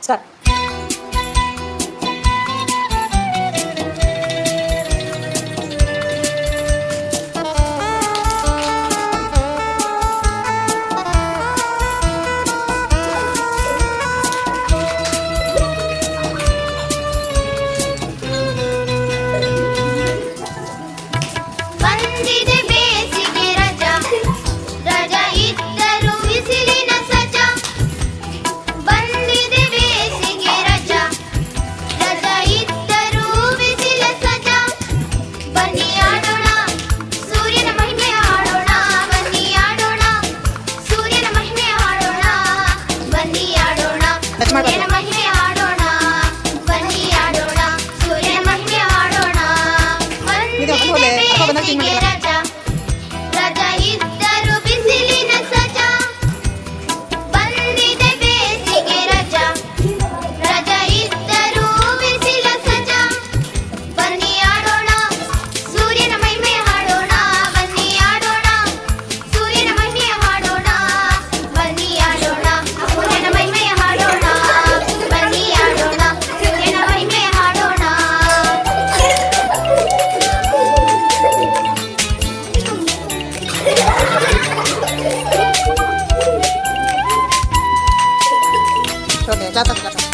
在 ಇದು লাফায় লাফায় লাফায়